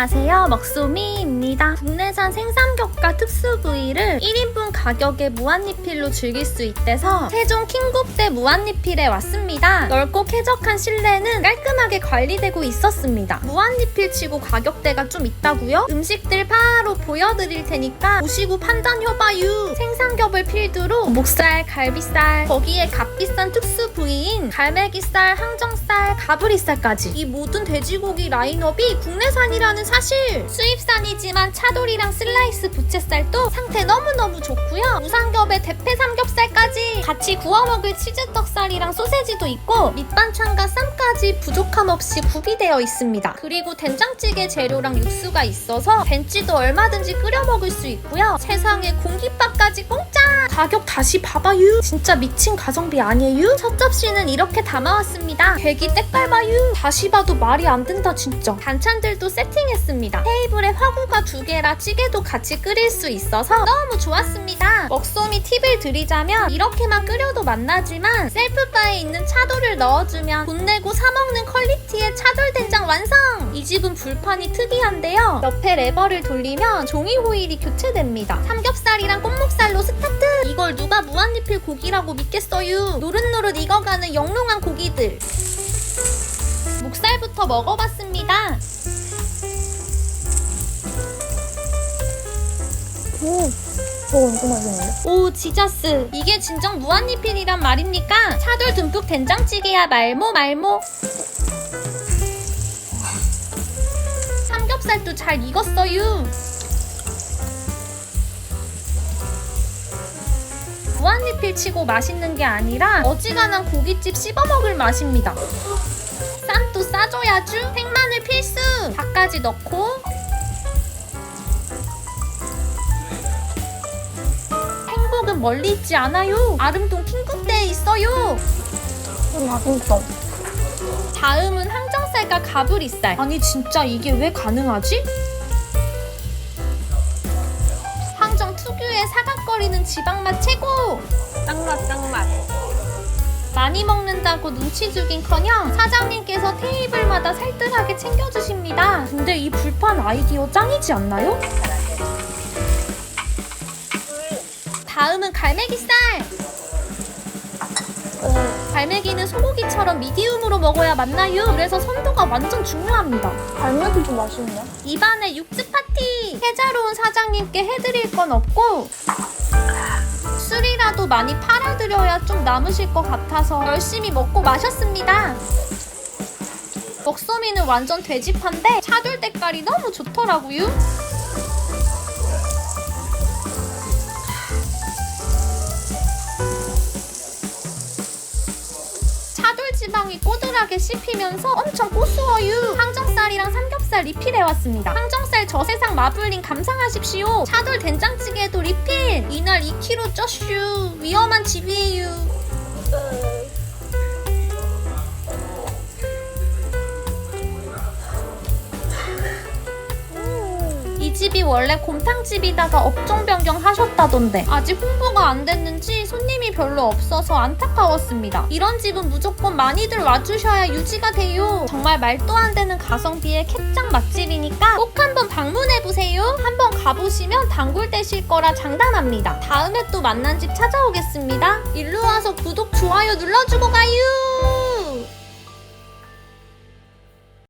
안녕하세요. 먹소미입니다. 국내산 생삼겹과 특수 부위를 1인분 가격에 무한리필로 즐길 수 있대서 세종 킹국대 무한리필에 왔습니다. 넓고 쾌적한 실내는 깔끔하게 관리되고 있었습니다. 무한리필 치고 가격대가 좀 있다고요? 음식들 바로 보여드릴 테니까 보시고 판단해봐요. 생삼겹을 필두로 목살, 갈비살, 거기에 값비싼 특수 부위인 갈매기살, 항정살, 가브리살까지 이 모든 돼지고기 라인업이 국내산이라는 사실 수입산이지만 차돌이랑 슬라이스 부채살도 상태 너무너무 좋고요. 무삼겹에 대패 삼겹살까지 같이 구워 먹을 치즈떡살이랑 소세지도 있고 밑반찬과 쌈까지 부족함 없이 구비되어 있습니다. 그리고 된장찌개 재료랑 육수가 있어서 벤치도 얼마든지 끓여 먹을 수 있고요. 세상에 공깃밥까지 공짜! 가격 다시 봐봐요. 진짜 미친 가성비 아니에요? 첫 접시는 이렇게 담아왔습니다. 대기 때깔 봐요. 다시 봐도 말이 안 된다 진짜. 반찬들도 세팅했습니다 테이블에 화구가 두 개라 찌개도 같이 끓일 수 있어서 너무 좋았습니다. 먹소미 팁을 드리자면 이렇게만 끓여도 맛나지만 셀프바에 있는 차돌을 넣어주면 돈 내고 사먹는 퀄리티의 차돌 된장 완성! 이 집은 불판이 특이한데요. 옆에 레버를 돌리면 종이 호일이 교체됩니다. 삼겹살이랑 꽃목살로 스타트! 이걸 누가 무한리필 고기라고 믿겠어요? 노릇노릇 익어가는 영롱한 고기들! 목살부터 먹어봤습니다. 오, 저거 엄청 맛있는데? 오 지자스. 이게 진정 무한리필이란 말입니까? 차돌 듬뿍 된장찌개야 말모 말모. 삼겹살도 잘 익었어요. 무한리필 치고 맛있는 게 아니라 어지간한 고깃집 씹어먹을 맛입니다. 쌈도 싸줘야죠. 생마늘 필수. 밥까지 넣고 멀리 있지 않아요. 아름동 킹국대에 있어요. 음, 맛있어. 다음은 항정살과 가브리살. 아니 진짜 이게 왜 가능하지? 항정 특유의 사각거리는 지방맛 최고. 짱맛, 짱맛. 많이 먹는다고 눈치 주긴커녕 사장님께서 테이블마다 살뜰하게 챙겨주십니다. 근데 이 불판 아이디어 짱이지 않나요? 다음은 갈매기살. 어, 갈매기는 소고기처럼 미디움으로 먹어야 맛나요. 그래서 선도가 완전 중요합니다. 갈매기도 맛있네. 입안에 육즙 파티! 해자로운 사장님께 해드릴 건 없고 술이라도 많이 팔아드려야 좀 남으실 것 같아서 열심히 먹고 마셨습니다. 먹소미는 완전 돼지파인데 차돌 때깔이 너무 좋더라고요. 꼬들하게 씹히면서 엄청 고소해요. 항정살이랑 삼겹살 리필해왔습니다. 항정살 저세상 마블링 감상하십시오. 차돌 된장찌개도 리필. 이날 2kg 쪄슈. 위험한 집이에요. 집이 원래 곰탕집이다가 업종 변경하셨다던데 아직 홍보가 안 됐는지 손님이 별로 없어서 안타까웠습니다. 이런 집은 무조건 많이들 와주셔야 유지가 돼요. 정말 말도 안 되는 가성비의 캣짱 맛집이니까 꼭 한번 방문해보세요. 한번 가보시면 단골 되실 거라 장담합니다. 다음에 또 만난 집 찾아오겠습니다. 일로 와서 구독, 좋아요 눌러주고 가요.